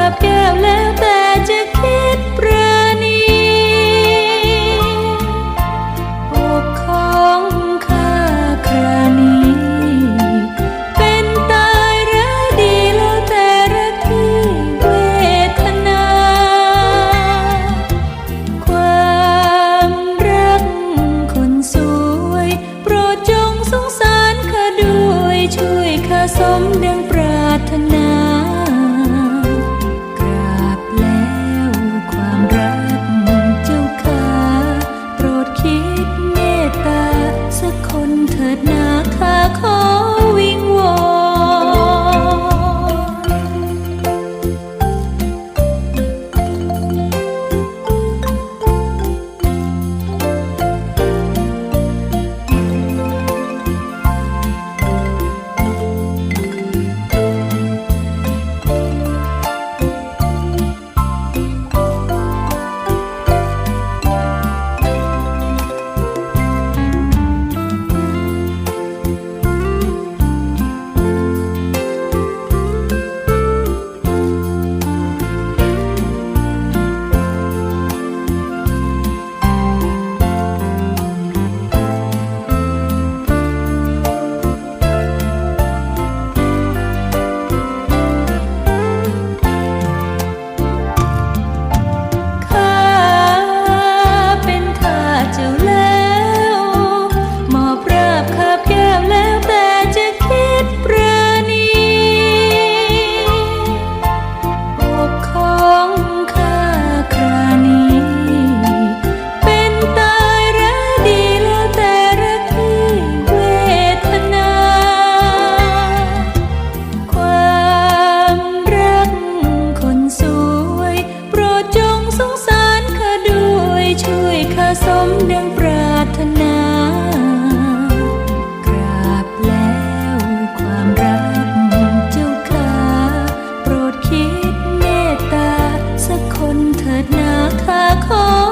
อบแก้มแล้วแต่จะคิด สมดังปรารถนากราบแล้วความรักเจ้าข้าโปรดคิดเมตตาสักคนเถิดนาข้าขอ